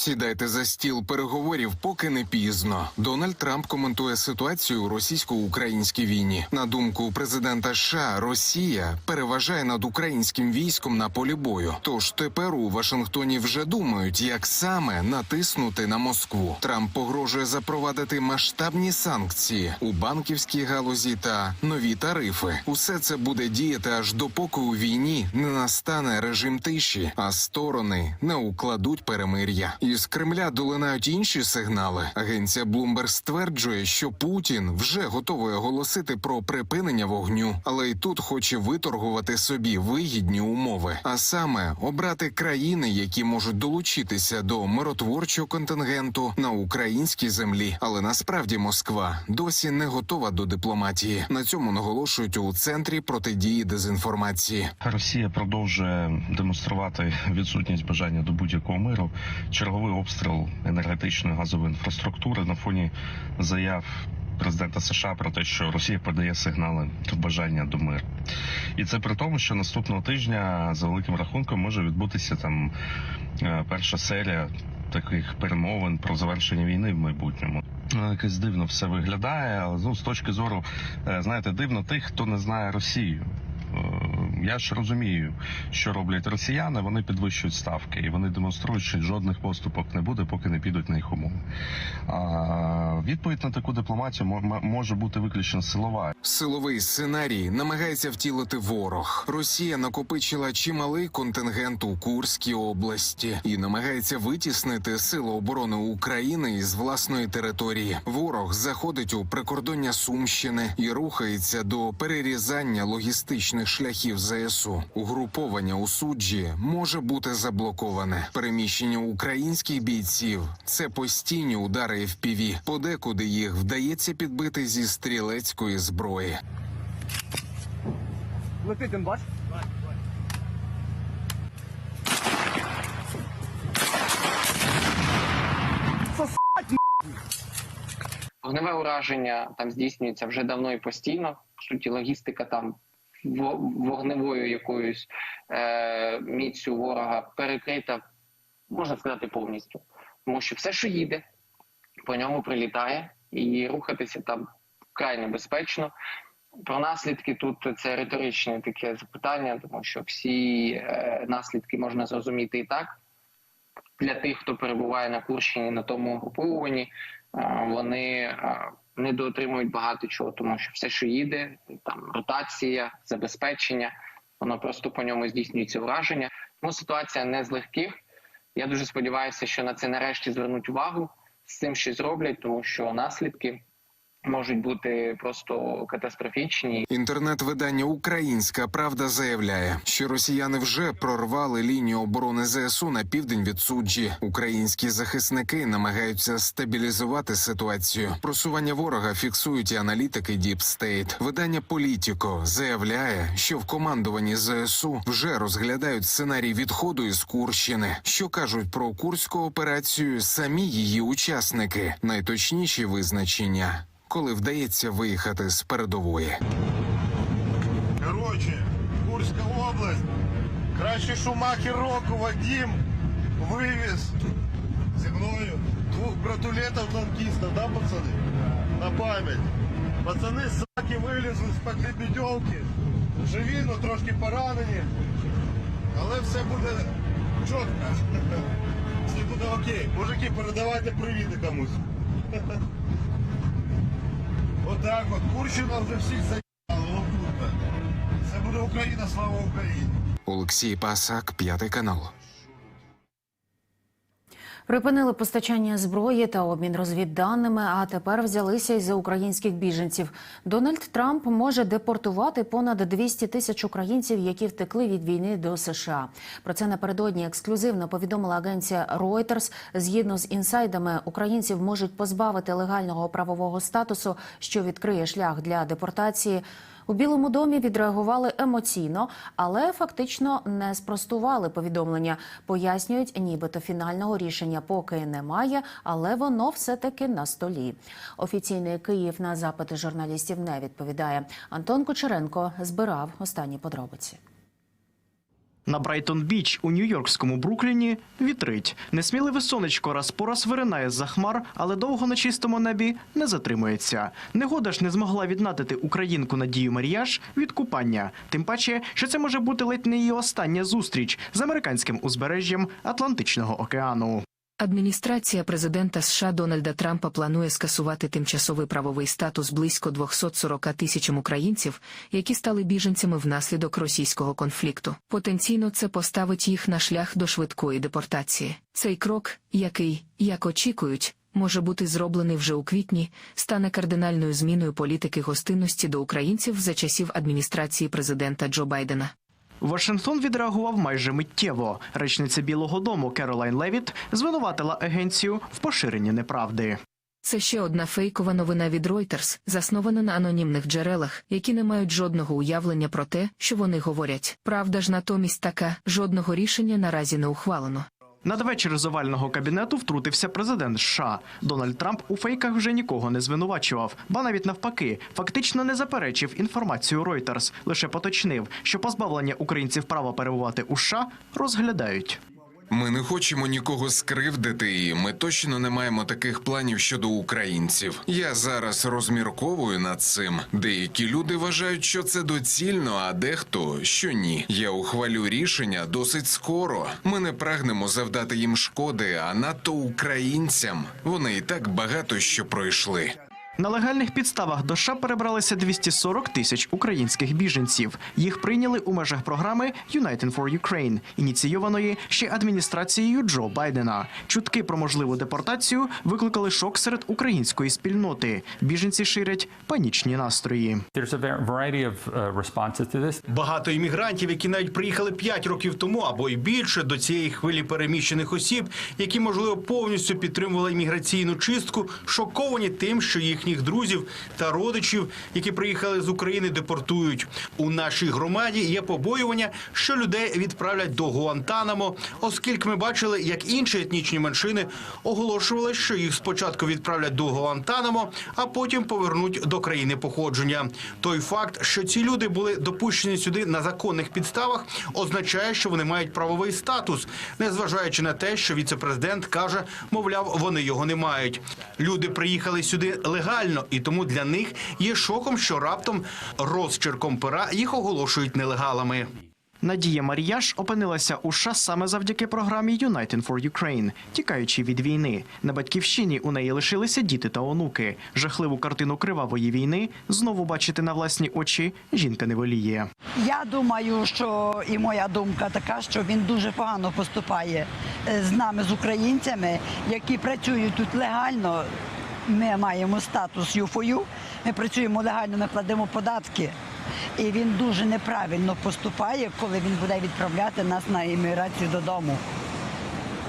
Сідайте за стіл переговорів, поки не пізно. Дональд Трамп коментує ситуацію у російсько-українській війні. На думку президента США, Росія переважає над українським військом на полі бою. Тож тепер у Вашингтоні вже думають, як саме натиснути на Москву. Трамп погрожує запровадити масштабні санкції у банківській галузі та нові тарифи. Усе це буде діяти аж допоки у війні не настане режим тиші, а сторони не укладуть перемир'я. Із Кремля долинають інші сигнали. Агенція Bloomberg стверджує, що Путін вже готовий оголосити про припинення вогню, але й тут хоче виторгувати собі вигідні умови, а саме обрати країни, які можуть долучитися до миротворчого контингенту на українській землі. Але насправді Москва досі не готова до дипломатії. На цьому наголошують у центрі протидії дезінформації. Росія продовжує демонструвати відсутність бажання до будь-якого миру. Черговий обстріл енергетичної газової інфраструктури на фоні заяв президента США про те, що Росія подає сигнали бажання до миру. І це при тому, що наступного тижня за великим рахунком може відбутися там е, перша серія таких перемовин про завершення війни в майбутньому. Е, Якось дивно все виглядає, але ну, з точки зору, е, знаєте, дивно тих, хто не знає Росію. Е, Я ж розумію, що роблять росіяни. Вони підвищують ставки і вони демонструють, що жодних поступок не буде, поки не підуть на їх умови. А відповідь на таку дипломатію може бути виключно силова. Силовий сценарій намагається втілити ворог. Росія накопичила чималий контингент у Курській області і намагається витіснити сили оборони України із власної території. Ворог заходить у прикордоння Сумщини і рухається до перерізання логістичних шляхів ЗСУ. Угруповання у суджі може бути заблоковане. Переміщення українських бійців це постійні удари FPV. Подекуди їх вдається підбити зі стрілецької зброї. Летить він, бач? Вогневе ураження там здійснюється вже давно і постійно. По суті, логістика там вогневою якоюсь е, міцю ворога перекрита, можна сказати, повністю. Тому що все, що їде, по ньому прилітає, і рухатися там вкрай небезпечно. Про наслідки тут це риторичне таке запитання, тому що всі е, наслідки можна зрозуміти і так. Для тих, хто перебуває на Курщині на тому угруповуванні, е, вони е, недоотримують багато чого, тому що все, що їде, там ротація, забезпечення, воно просто по ньому здійснюється враження. Тому ситуація не з легких. Я дуже сподіваюся, що на це нарешті звернуть увагу, з цим щось зроблять, тому що наслідки можуть бути просто катастрофічні. Інтернет-видання Українська Правда заявляє, що росіяни вже прорвали лінію оборони ЗСУ на південь від суджі. Українські захисники намагаються стабілізувати ситуацію. Просування ворога фіксують і аналітики State. Видання Політіко заявляє, що в командуванні ЗСУ вже розглядають сценарій відходу із Курщини. Що кажуть про курську операцію самі її учасники? Найточніші визначення. Коли вдається виїхати з передової. Короче, Курська область. Кращий шумахер року Вадим вивіз зі мною двох братулетів танкістів, да, пацани? На пам'ять. Пацани саки вилізли з-під лебедьовки. Живі, ну трошки поранені. Але все буде чітко. Все буде окей. Мужики, передавайте привіти комусь. Отак от. Курщина вже всіх заїхала, лопута. Це буде Україна, слава Україні. Олексій Пасак, п'ятий канал. Припинили постачання зброї та обмін розвідданими, а тепер взялися й за українських біженців. Дональд Трамп може депортувати понад 200 тисяч українців, які втекли від війни до США. Про це напередодні ексклюзивно повідомила агенція Reuters. Згідно з інсайдами, українців можуть позбавити легального правового статусу, що відкриє шлях для депортації. У Білому домі відреагували емоційно, але фактично не спростували повідомлення. Пояснюють, нібито фінального рішення поки немає, але воно все-таки на столі. Офіційний Київ на запити журналістів не відповідає. Антон Кучеренко збирав останні подробиці. На Брайтон Біч у нью-йоркському Брукліні вітрить. Несміливе сонечко раз по раз виринає з-за хмар, але довго на чистому небі не затримується. Негода ж не змогла віднатити українку Надію Мар'яш від купання. Тим паче, що це може бути ледь не її остання зустріч з американським узбережжям Атлантичного океану. Адміністрація президента США Дональда Трампа планує скасувати тимчасовий правовий статус близько 240 тисячам українців, які стали біженцями внаслідок російського конфлікту. Потенційно це поставить їх на шлях до швидкої депортації. Цей крок, який, як очікують, може бути зроблений вже у квітні, стане кардинальною зміною політики гостинності до українців за часів адміністрації президента Джо Байдена. Вашингтон відреагував майже миттєво. Речниця Білого Дому Керолайн Левіт звинуватила агенцію в поширенні неправди. Це ще одна фейкова новина від Reuters, заснована на анонімних джерелах, які не мають жодного уявлення про те, що вони говорять. Правда ж натомість така жодного рішення наразі не ухвалено. Надвечір з овального кабінету втрутився президент США. Дональд Трамп у фейках вже нікого не звинувачував, ба навіть навпаки, фактично не заперечив інформацію Reuters, лише поточнив, що позбавлення українців права перебувати у США розглядають. Ми не хочемо нікого скривдити, і ми точно не маємо таких планів щодо українців. Я зараз розмірковую над цим. Деякі люди вважають, що це доцільно, а дехто що ні. Я ухвалю рішення досить скоро. Ми не прагнемо завдати їм шкоди, а надто українцям. Вони і так багато що пройшли. На легальних підставах до США перебралися 240 тисяч українських біженців. Їх прийняли у межах програми United for Ukraine, ініційованої ще адміністрацією Джо Байдена. Чутки про можливу депортацію викликали шок серед української спільноти. Біженці ширять панічні настрої. Uh. Багато іммігрантів, які навіть приїхали 5 років тому або й більше до цієї хвилі переміщених осіб, які можливо повністю підтримували імміграційну чистку, шоковані тим, що їхніх друзів та родичів, які приїхали з України, депортують. У нашій громаді є побоювання, що людей відправлять до Гуантанамо, оскільки ми бачили, як інші етнічні меншини оголошували, що їх спочатку відправлять до Гуантанамо, а потім повернуть до країни походження. Той факт, що ці люди були допущені сюди на законних підставах, означає, що вони мають правовий статус, незважаючи на те, що віцепрезидент каже, мовляв, вони його не мають. Люди приїхали сюди легально, і тому для них є шоком, що раптом розчерком пера їх оголошують нелегалами. Надія Маріяш опинилася у США саме завдяки програмі United for Ukraine, тікаючи від війни. На батьківщині у неї лишилися діти та онуки. Жахливу картину кривавої війни знову бачити на власні очі жінка не воліє. Я думаю, що і моя думка така, що він дуже погано поступає е, з нами, з українцями, які працюють тут легально. Ми маємо статус ЮФОЮ, ми працюємо легально, ми кладемо податки. І він дуже неправильно поступає, коли він буде відправляти нас на імміграцію додому.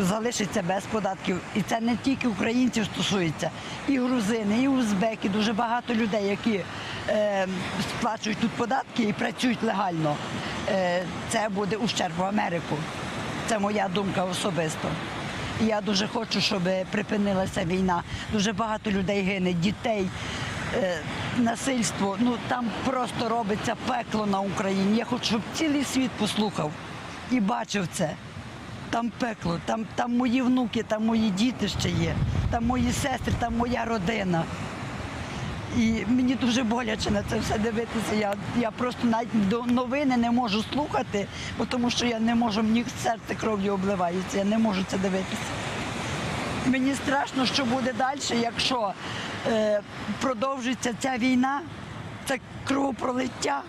Залишиться без податків. І це не тільки українців стосується, і грузини, і узбеки, дуже багато людей, які е, сплачують тут податки і працюють легально. Е, це буде ущерб в Америку. Це моя думка особисто. Я дуже хочу, щоб припинилася війна. Дуже багато людей гине, дітей, е, насильство. Ну там просто робиться пекло на Україні. Я хочу, щоб цілий світ послухав і бачив це. Там пекло, там, там мої внуки, там мої діти ще є, там мої сестри, там моя родина. І мені дуже боляче на це все дивитися. Я, я просто навіть до новини не можу слухати, бо тому що я не можу, мені серце кров'ю обливається, я не можу це дивитися. Мені страшно, що буде далі, якщо е, продовжиться ця війна, це кровопролиття,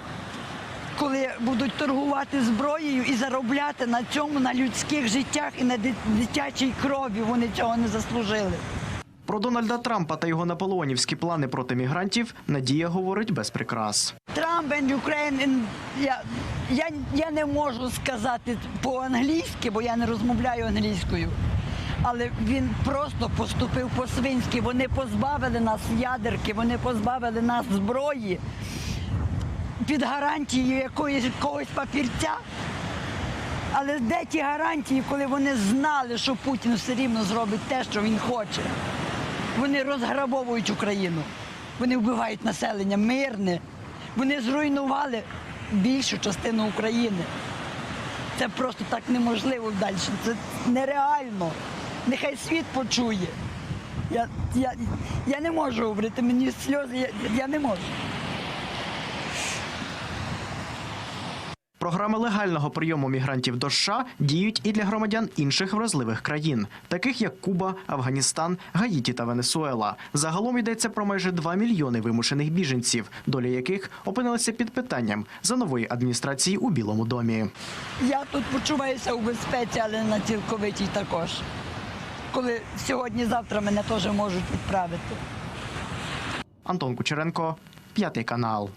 коли будуть торгувати зброєю і заробляти на цьому, на людських життях і на дитячій крові. Вони цього не заслужили. Про Дональда Трампа та його наполеонівські плани проти мігрантів Надія говорить без прикрас. Трамп Ukraine, я, не можу сказати по-англійськи, бо я не розмовляю англійською. Але він просто поступив по-свинськи. Вони позбавили нас ядерки, вони позбавили нас зброї під гарантією якоїсь якогось папірця. Але де ті гарантії, коли вони знали, що Путін все рівно зробить те, що він хоче? Вони розграбовують Україну, вони вбивають населення мирне, вони зруйнували більшу частину України. Це просто так неможливо далі. Це нереально. Нехай світ почує. Я, я, я не можу говорити, мені сльози, я, я не можу. Програми легального прийому мігрантів до США діють і для громадян інших вразливих країн, таких як Куба, Афганістан, Гаїті та Венесуела. Загалом йдеться про майже 2 мільйони вимушених біженців, доля яких опинилася під питанням за нової адміністрації у Білому домі. Я тут почуваюся у безпеці, але на цілковитій також. Коли сьогодні-завтра мене теж можуть відправити. Антон Кучеренко, п'ятий канал.